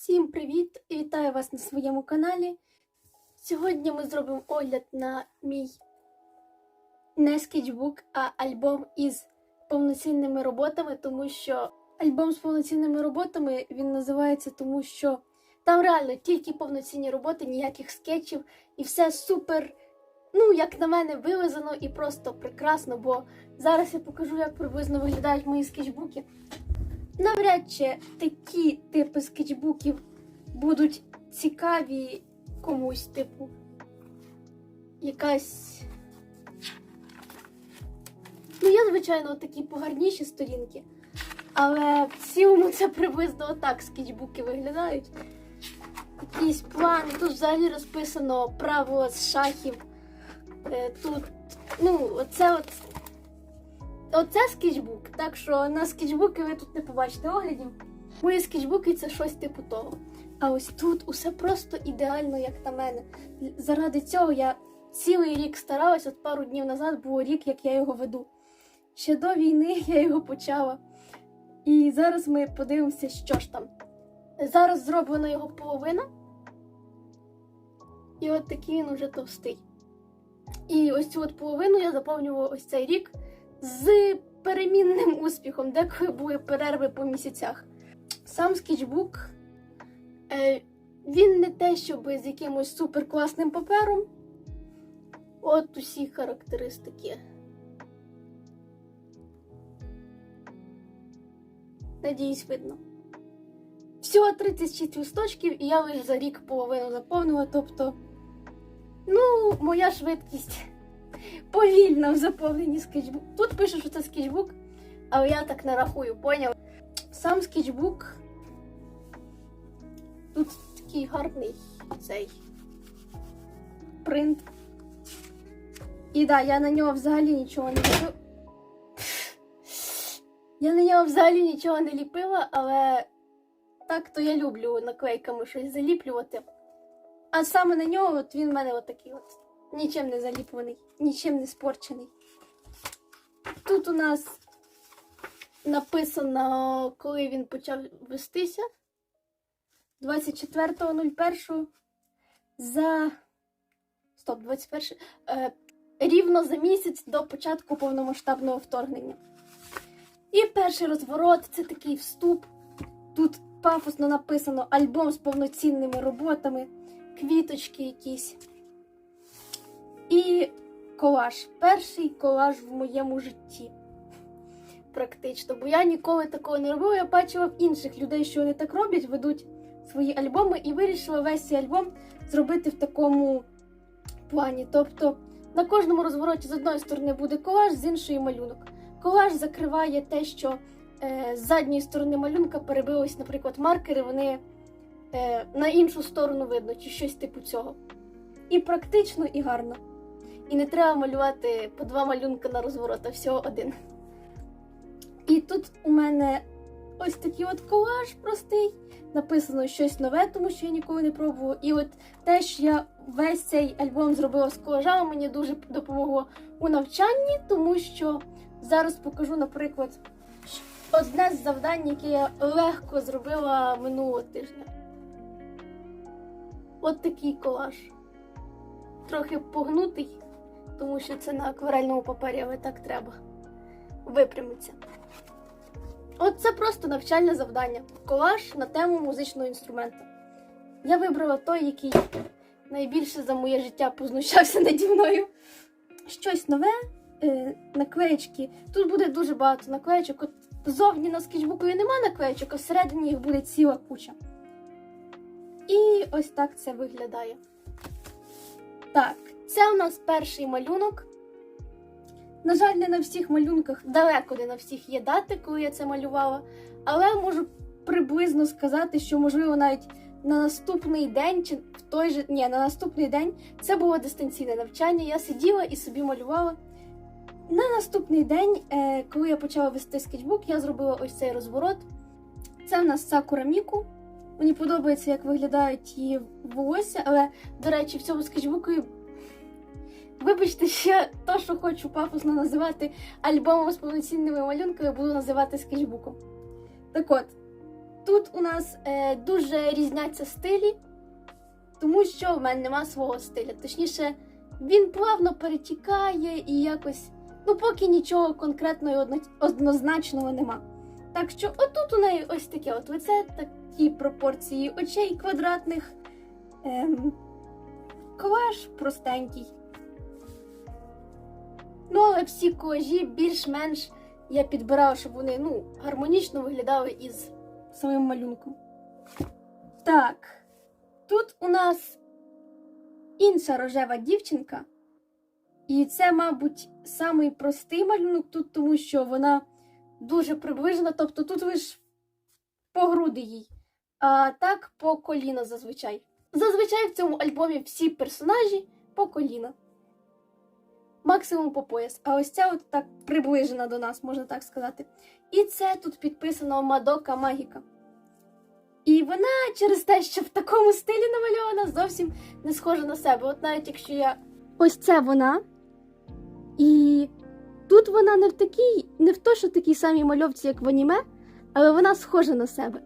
Всім привіт вітаю вас на своєму каналі. Сьогодні ми зробимо огляд на мій не скетчбук, а альбом із повноцінними роботами, тому що альбом з повноцінними роботами він називається, тому що там реально тільки повноцінні роботи, ніяких скетчів, і все супер, ну, як на мене, вивезено і просто прекрасно, бо зараз я покажу, як приблизно виглядають мої скетчбуки. Навряд чи такі типи скетчбуків будуть цікаві комусь, типу, якась. Ну, є, звичайно, такі погарніші сторінки, але в цілому це приблизно отак скетчбуки виглядають. Якісь плани. Тут взагалі розписано правило з шахів. Е, Тут, ну, оце от Оце скетчбук, так що на скетчбуки ви тут не побачите оглядів. Мої скетчбуки це щось типу того. А ось тут усе просто ідеально, як на мене. Заради цього я цілий рік старалась, от пару днів назад було рік, як я його веду. Ще до війни я його почала. І зараз ми подивимося, що ж там. Зараз зроблена його половина. І от такий він уже товстий. І ось цю от половину я заповнювала ось цей рік з перемінним успіхом, деколи були перерви по місяцях. Сам скетчбук, е, він не те, щоб з якимось суперкласним папером. От усі характеристики. Надіюсь, видно. Всього 36 листочків, і я лише за рік половину заповнила. Тобто, ну, моя швидкість повільно в заповненні скетчбук. Тут пише, що це скетчбук, але я так не рахую, поняв? Сам скетчбук. Тут такий гарний цей принт. І да, я на нього взагалі нічого не ліпила. Я на нього взагалі нічого не ліпила, але так то я люблю наклейками щось заліплювати. А саме на нього от він в мене отакий от. Нічим не заліплений, нічим не спорчений. Тут у нас написано, коли він почав вестися. 24.01 за. Стоп, 21. Е, рівно за місяць до початку повномасштабного вторгнення. І перший розворот це такий вступ. Тут пафосно написано альбом з повноцінними роботами, квіточки якісь. Колаж. Перший колаж в моєму житті. Практично. Бо я ніколи такого не робила. Я бачила в інших людей, що вони так роблять, ведуть свої альбоми і вирішила весь цей альбом зробити в такому плані. Тобто на кожному розвороті з одної сторони буде колаж, з іншої малюнок. Колаж закриває те, що е, з задньої сторони малюнка перебились, наприклад, маркери, вони е, на іншу сторону видно, чи щось типу цього. І практично, і гарно. І не треба малювати по два малюнка на розворот, а всього один. І тут у мене ось такий от колаж простий. Написано щось нове, тому що я ніколи не пробувала. І от теж я весь цей альбом зробила з колажами, мені дуже допомогло у навчанні, тому що зараз покажу, наприклад, одне з завдань, яке я легко зробила минулого тижня. От такий колаж. Трохи погнутий, тому що це на акварельному папері, але так треба. Випрямиться. От це просто навчальне завдання. Колаж на тему музичного інструменту. Я вибрала той, який найбільше за моє життя познущався наді мною. Щось нове, е, наклеєчки. Тут буде дуже багато наклеєчок. От зовні на скетчбукові нема наклеєчок, а всередині їх буде ціла куча. І ось так це виглядає. Так, це у нас перший малюнок. На жаль, не на всіх малюнках, далеко не на всіх є дати, коли я це малювала. Але можу приблизно сказати, що, можливо, навіть на наступний день, чи в той же ні, на наступний день це було дистанційне навчання. Я сиділа і собі малювала. На наступний день, е, коли я почала вести скетчбук, я зробила ось цей розворот. Це в нас Сакура Міку. Мені подобається, як виглядають її волосся, але, до речі, в цьому скетчбуку Вибачте, ще то, що хочу пафосно називати альбомом з повноцінними малюнками, буду називати скетчбуком. Так от, тут у нас е, дуже різняться стилі, тому що в мене нема свого стиля. Точніше, він плавно перетікає і якось, ну поки нічого конкретного і одно- однозначного нема. Так що отут у неї ось таке от лице, такі пропорції очей квадратних. Ем, колаж простенький. Ну, але всі колажі більш-менш я підбирала, щоб вони ну, гармонічно виглядали із самим малюнком. Так, тут у нас інша рожева дівчинка. І це, мабуть, самий простий малюнок тут, тому що вона дуже приближена. Тобто тут лише по груди їй, а так по коліна зазвичай. Зазвичай в цьому альбомі всі персонажі по коліна. Максимум по пояс. А ось ця от так приближена до нас, можна так сказати. І це тут підписано Мадока Магіка. І вона через те, що в такому стилі намальована, зовсім не схожа на себе. От навіть якщо я. Ось це вона. І тут вона не в такій, не в то, що такій самій мальовці, як в аніме, але вона схожа на себе.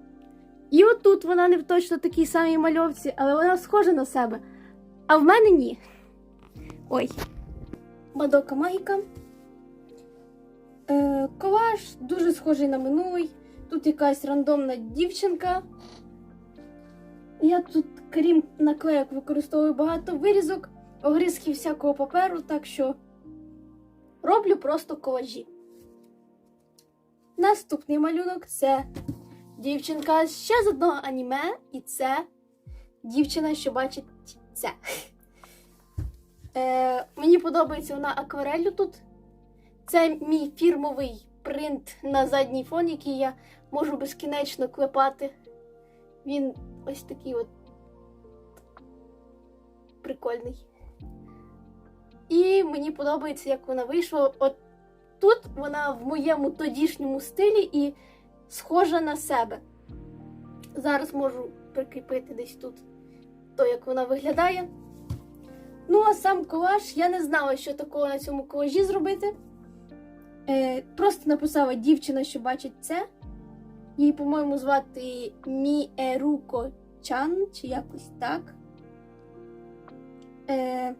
І отут вона не в точно такій самій мальовці, але вона схожа на себе. А в мене ні. Ой. Мадока Магіка. Е, колаж дуже схожий на минулий. Тут якась рандомна дівчинка. Я тут, крім наклеїк, використовую багато вирізок, огризків всякого паперу, так що роблю просто колажі. Наступний малюнок це дівчинка ще з одного аніме, і це дівчина, що бачить це. Е, мені подобається вона аквареллю тут. Це мій фірмовий принт на задній фон, який я можу безкінечно клепати. Він ось такий от прикольний. І мені подобається, як вона вийшла. От тут вона в моєму тодішньому стилі і схожа на себе. Зараз можу прикріпити десь тут то, як вона виглядає. Ну, а сам колаж, я не знала, що такого на цьому колажі зробити. Е, просто написала дівчина, що бачить це. Її, по-моєму, звати Міеруко Чан, чи якось так. Е,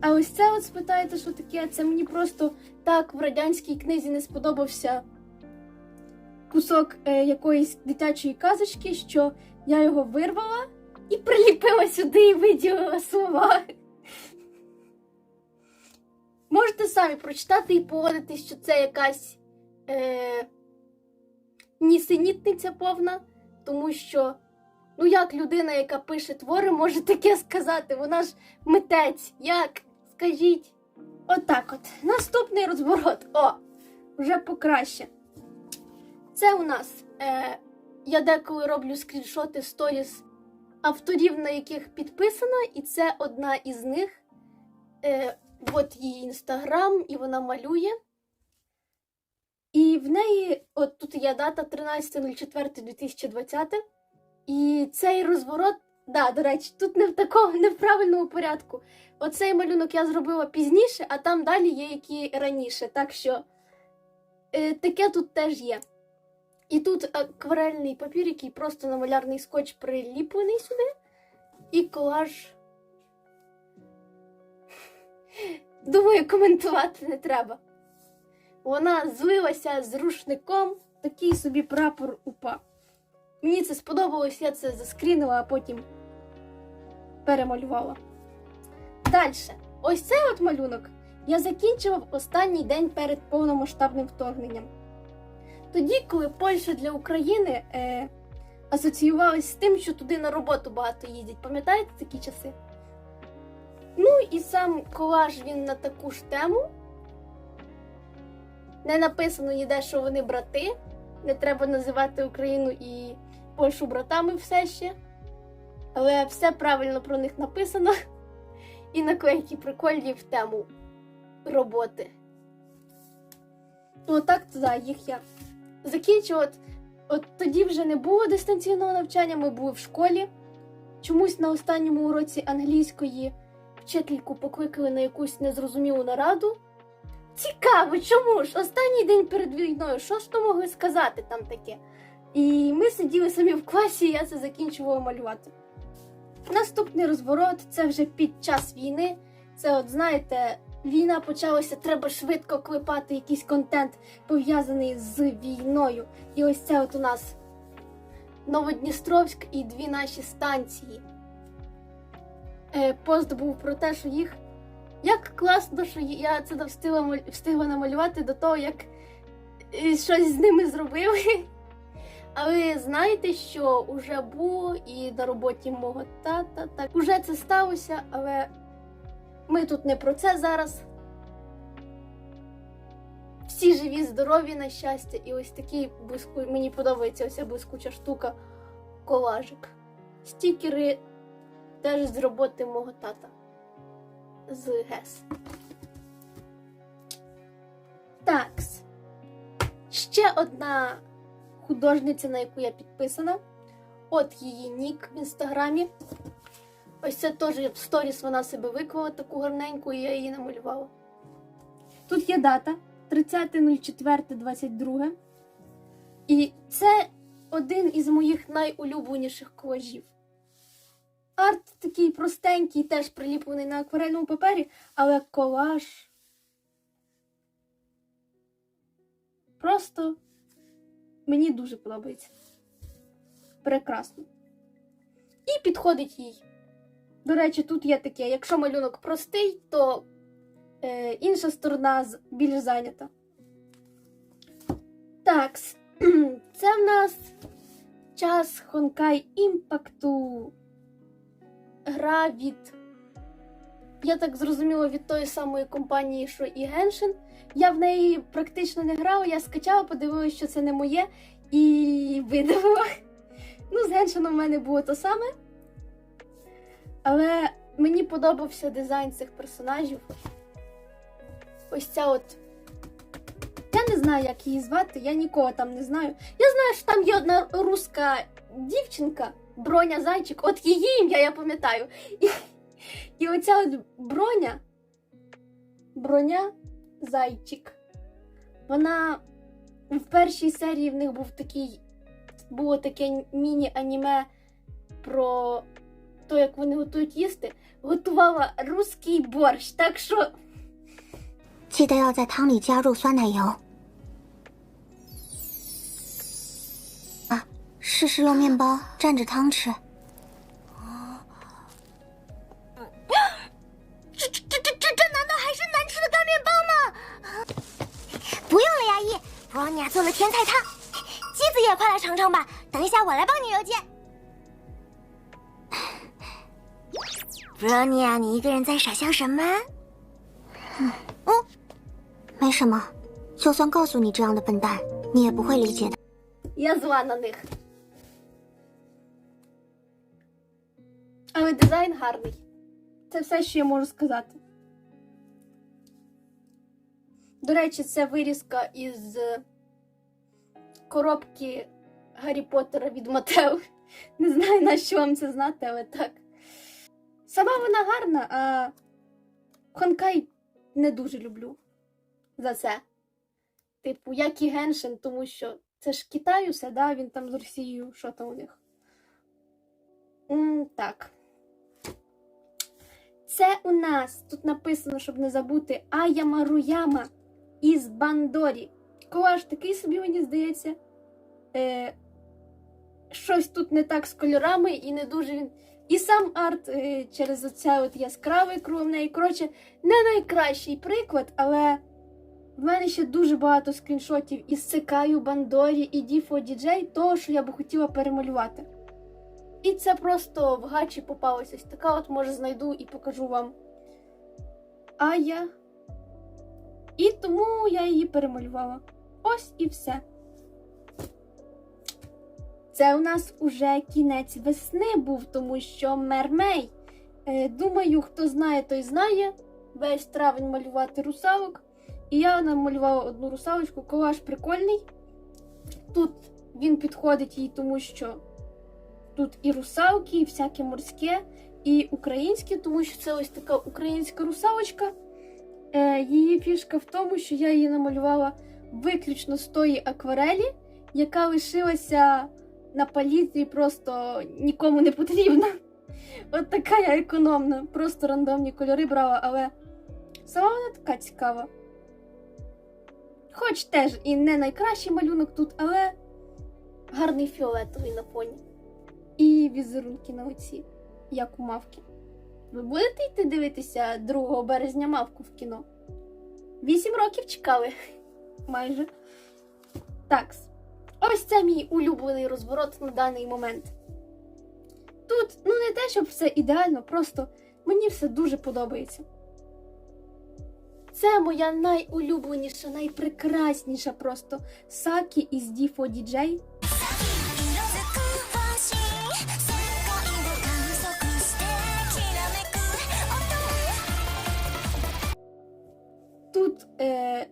а ось це от спитаєте, що таке? Це мені просто так в радянській книзі не сподобався кусок е, якоїсь дитячої казочки, що я його вирвала і приліпила сюди і виділила слова. Можете самі прочитати і погодитись, що це якась е, нісенітниця повна, тому що, ну як людина, яка пише твори, може таке сказати? Вона ж митець. Як? Скажіть. Отак от. Наступний розворот. О, вже покраще. Це у нас. Е, я деколи роблю скріншоти сторіс авторів, на яких підписано, і це одна із них. Е, от її інстаграм, і вона малює. І в неї, от тут є дата 13.04.2020. І цей розворот, да, до речі, тут не в такому, не в правильному порядку. Оцей малюнок я зробила пізніше, а там далі є які раніше. Так що е, таке тут теж є. І тут акварельний папір, який просто на малярний скотч приліплений сюди, і колаж. Думаю, коментувати не треба. Вона злилася з рушником, такий собі прапор упа. Мені це сподобалось, я це заскрінила, а потім перемалювала. Далі, ось цей от малюнок я закінчила в останній день перед повномасштабним вторгненням. Тоді, коли Польща для України е, асоціювалась з тим, що туди на роботу багато їздять. Пам'ятаєте такі часи? Ну і сам колаж він на таку ж тему. Не написано ніде, що вони брати. Не треба називати Україну і Польщу братами все ще. Але все правильно про них написано. І наклейки прикольні в тему роботи. Ну, так туди їх я закінчила. От, от тоді вже не було дистанційного навчання, ми були в школі. Чомусь на останньому уроці англійської вчительку покликали на якусь незрозумілу нараду. Цікаво, чому ж? Останній день перед війною, що ж то могли сказати там таке? І ми сиділи самі в класі, і я це закінчувала малювати. Наступний розворот це вже під час війни. Це, от знаєте, війна почалася, треба швидко клепати якийсь контент пов'язаний з війною. І ось це от у нас Новодністровськ і дві наші станції. Е, пост був про те, що їх. Як класно, що я це встигла, встигла намалювати до того, як е, щось з ними зробили. А ви знаєте, що вже було і на роботі мого тата. Так, уже це сталося, але ми тут не про це зараз. Всі живі, здорові, на щастя, і ось такий блиску... мені подобається ось блискуча штука колажик. Стікери теж з роботи мого тата з ГЕС. Такс. Ще одна художниця, на яку я підписана. От її нік в інстаграмі. Ось це теж в сторіс вона себе виклала таку гарненьку, і я її намалювала. Тут є дата 30.04.22. І це один із моїх найулюбленіших колажів. Арт такий простенький, теж приліплений на акварельному папері, але колаж. Просто мені дуже подобається. Прекрасно. І підходить їй. До речі, тут є таке: якщо малюнок простий, то е, інша сторона більш зайнята. Так, це в нас час Honkai імпакту. Гра від. Я так зрозуміла від тої самої компанії, що і Genshin. Я в неї практично не грала, я скачала, подивилася, що це не моє, і видавила. Ну, з Геншином в мене було то саме. Але мені подобався дизайн цих персонажів. Ось ця от. Я не знаю, як її звати, я нікого там не знаю. Я знаю, що там є одна руська дівчинка, броня зайчик, от її ім'я я пам'ятаю. І, і оця от броня, броня зайчик. Вона в першій серії в них був такий, було таке міні-аніме про те, як вони готують їсти. Готувала руський борщ, так що. 记得要在汤里加入酸奶油。啊，试试用面包蘸着汤吃。这这这这这这难道还是难吃的干面包吗？不用了，牙医，布罗尼亚做了甜菜汤，鸡子也快来尝尝吧。等一下我来帮你邮件。 布罗尼亚，你一个人在傻笑什么？嗯，哦，没什么，就算告诉你这样的笨蛋，你也不会理解的。 Я зла на них. Але дизайн гарний. Це все, що я можу сказати. До речі, це вирізка із е, коробки Гаррі Поттера від Матео. Не знаю, на що вам це знати, але так. Сама вона гарна, а Хонкай не дуже люблю за це. Типу, як і Геншин, тому що це ж Китай усе, да? Він там з Росією, що там у них? м так. Це у нас тут написано, щоб не забути Ая Маруяма із Бандорі. Колаж такий собі, мені здається. Е, щось тут не так з кольорами і не дуже він. І сам арт е, через оце от яскравий кров неї. Коротше, не найкращий приклад, але в мене ще дуже багато скріншотів із Секаю, Бандорі і Діфо Діджей, того, що я би хотіла перемалювати. І це просто в гачі попалося ось така, от може знайду і покажу вам. А я. І тому я її перемалювала. Ось і все. Це у нас уже кінець весни був, тому що мермей. Е, думаю, хто знає, той знає. Весь травень малювати русалок. І я намалювала одну русалочку, колаж прикольний. Тут він підходить їй, тому що тут і русалки, і всяке морське, і українське, тому що це ось така українська русалочка. Е, її фішка в тому, що я її намалювала виключно з тої акварелі, яка лишилася на палітрі, просто нікому не потрібна. От така я економна. Просто рандомні кольори брала, але сама вона така цікава. Хоч теж і не найкращий малюнок тут, але гарний фіолетовий на фоні. І візерунки на оці, як у мавки. Ви будете йти дивитися 2 березня мавку в кіно? Вісім років чекали. Майже. Такс. Ось це мій улюблений розворот на даний момент. Тут, ну не те, щоб все ідеально, просто мені все дуже подобається. Це моя найулюбленіша, найпрекрасніша просто саки із D4 DJ. Тут е,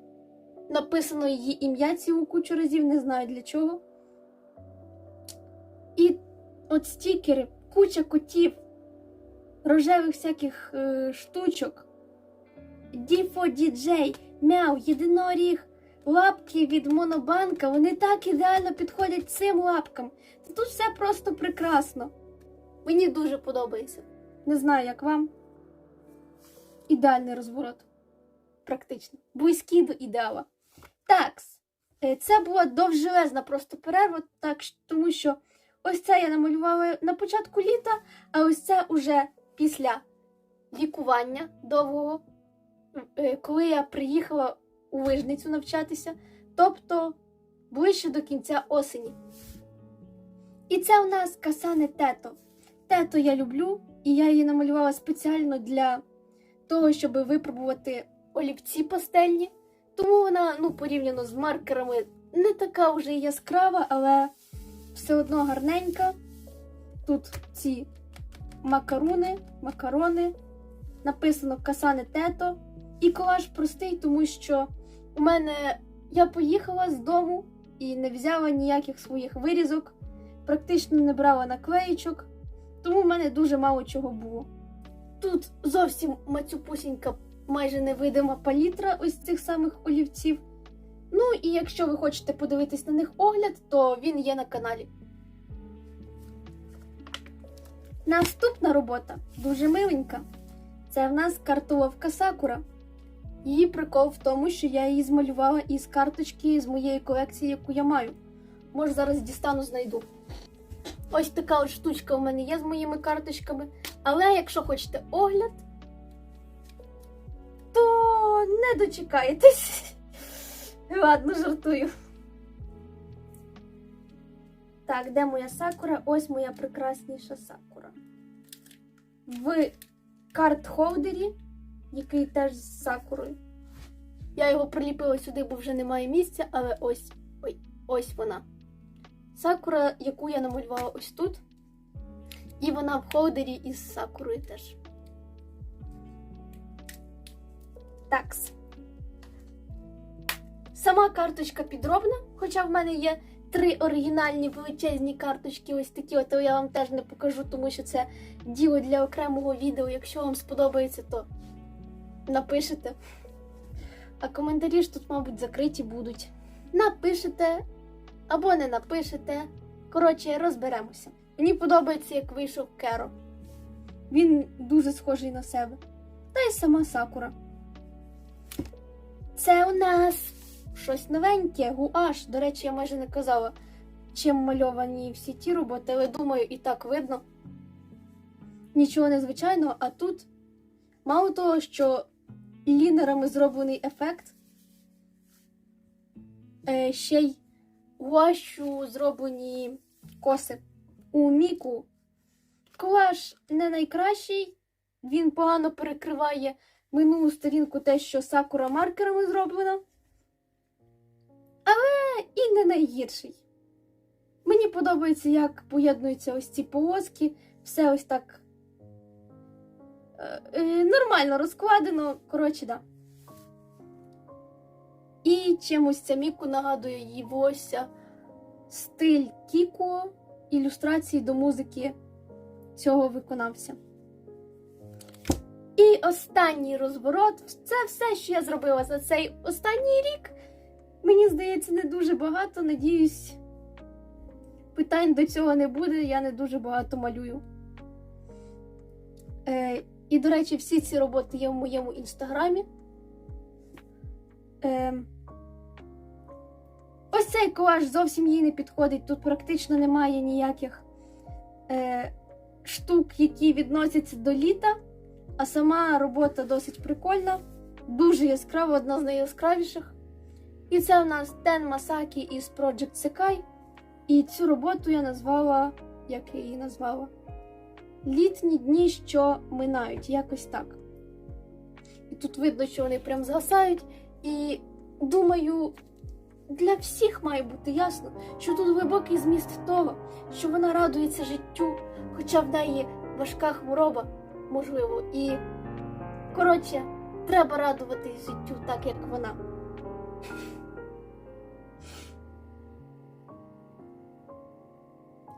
написано її ім'я цілу кучу разів, не знаю для чого. І от стікери, куча котів, рожевих всяких е, штучок. D4DJ, мяу, єдиноріг, лапки від монобанка, вони так ідеально підходять цим лапкам. Тут все просто прекрасно. Мені дуже подобається. Не знаю, як вам. Ідеальний розворот практично. Близькі до ідеала. Такс. Е, Це була довжелезна просто перерва, так, тому що ось це я намалювала на початку літа, а ось це уже після лікування довгого, е, коли я приїхала у вижницю навчатися, тобто ближче до кінця осені. І це у нас касане тето. Тето я люблю, і я її намалювала спеціально для того, щоб випробувати олівці пастельні. Тому вона, ну, порівняно з маркерами, не така вже яскрава, але все одно гарненька. Тут ці макаруни, макарони, написано Касане Тето. І колаж простий, тому що у мене я поїхала з дому і не взяла ніяких своїх вирізок, практично не брала наклеїчок, тому в мене дуже мало чого було. Тут зовсім мацюпусінька майже невидима палітра ось цих самих олівців. Ну і якщо ви хочете подивитись на них огляд, то він є на каналі. Наступна робота дуже миленька. Це в нас картоловка Сакура. Її прикол в тому, що я її змалювала із карточки з моєї колекції, яку я маю. Може, зараз дістану, знайду. Ось така от штучка у мене є з моїми карточками. Але якщо хочете огляд, не дочекаєтесь. Ладно, жартую. Так, де моя сакура? Ось моя прекрасніша сакура. В карт-холдері, який теж з сакурою. Я його приліпила сюди, бо вже немає місця, але ось ой, ось вона. Сакура, яку я намалювала ось тут. І вона в холдері із сакурою теж. Такс. Сама карточка підробна, хоча в мене є три оригінальні величезні карточки, ось такі, от я вам теж не покажу, тому що це діло для окремого відео. Якщо вам сподобається, то напишете. А коментарі ж тут, мабуть, закриті будуть. Напишете або не напишете. Коротше, розберемося. Мені подобається, як вийшов Керо. Він дуже схожий на себе. Та й сама Сакура. Це у нас щось новеньке, гуаш. До речі, я майже не казала, чим мальовані всі ті роботи, але думаю, і так видно. Нічого незвичайного, а тут мало того, що лінерами зроблений ефект, е, ще й гуашю зроблені коси. У Міку колаж не найкращий, він погано перекриває минулу сторінку те, що сакура маркерами зроблено. Але і не найгірший. Мені подобається, як поєднуються ось ці полоски, все ось так е, е, нормально розкладено. Коротше, да. І чимось ця Міку нагадує її волосся стиль Кіко, ілюстрації до музики цього виконавця. І останній розворот це все, що я зробила за цей останній рік. Мені здається, не дуже багато. Надіюсь, питань до цього не буде, я не дуже багато малюю. Е, і, до речі, всі ці роботи є в моєму інстаграмі. Е, ось цей колаж зовсім їй не підходить. Тут практично немає ніяких е, штук, які відносяться до літа. А сама робота досить прикольна, дуже яскрава, одна з найяскравіших. І це у нас Тен Масакі із Project Sekai. І цю роботу я назвала, як я її назвала? Літні дні, що минають, якось так. І тут видно, що вони прям згасають. І думаю, для всіх має бути ясно, що тут глибокий зміст того, що вона радується життю, хоча в неї важка хвороба, можливо, і коротше, треба радуватись життю так, як вона.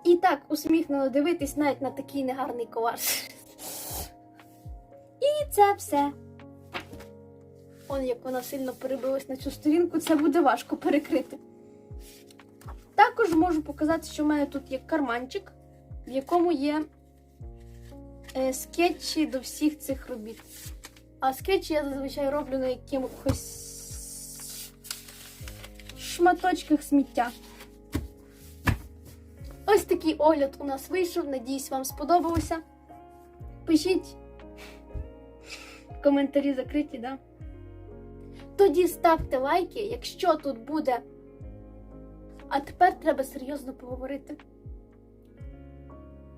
І так усміхнено дивитись навіть на такий негарний колаж. І це все. Он як вона сильно перебилась на цю сторінку, це буде важко перекрити. Також можу показати, що в мене тут є карманчик, в якому є е, скетчі до всіх цих робіт. А скетчі я зазвичай роблю на якихось шматочках сміття. Ось такий огляд у нас вийшов. Надіюсь, вам сподобалося. Пишіть. Коментарі закриті, да? Тоді ставте лайки, якщо тут буде. А тепер треба серйозно поговорити.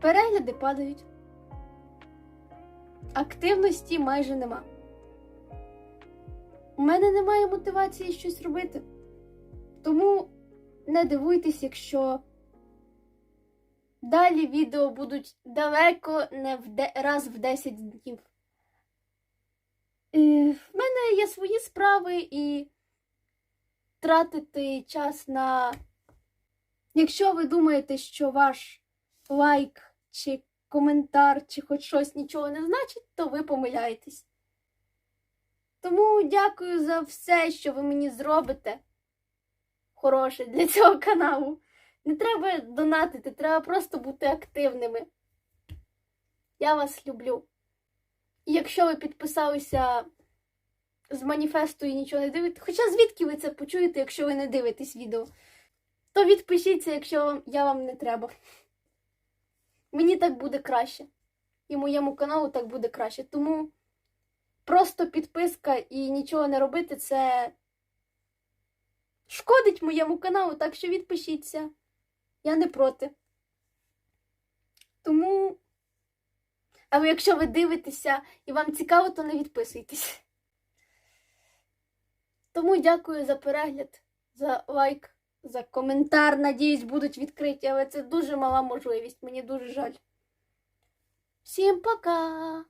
Перегляди падають. Активності майже нема. У мене немає мотивації щось робити. Тому не дивуйтесь, якщо далі відео будуть далеко не в де... раз в 10 днів. Е, В мене є свої справи і тратити час на. Якщо ви думаєте, що ваш лайк чи коментар, чи хоч щось нічого не значить, то ви помиляєтесь. Тому дякую за все, що ви мені зробите. Хороше для цього каналу. Не треба донатити, треба просто бути активними. Я вас люблю. І якщо ви підписалися з маніфесту і нічого не дивитесь, хоча звідки ви це почуєте, якщо ви не дивитесь відео, то відпишіться, якщо я вам не треба. Мені так буде краще. І моєму каналу так буде краще. Тому просто підписка і нічого не робити це шкодить моєму каналу, так що відпишіться. Я не проти. Тому. Але якщо ви дивитеся і вам цікаво, то не відписуйтесь. Тому дякую за перегляд, за лайк, за коментар. Надіюсь, будуть відкриті, але це дуже мала можливість. Мені дуже жаль. Всім пока!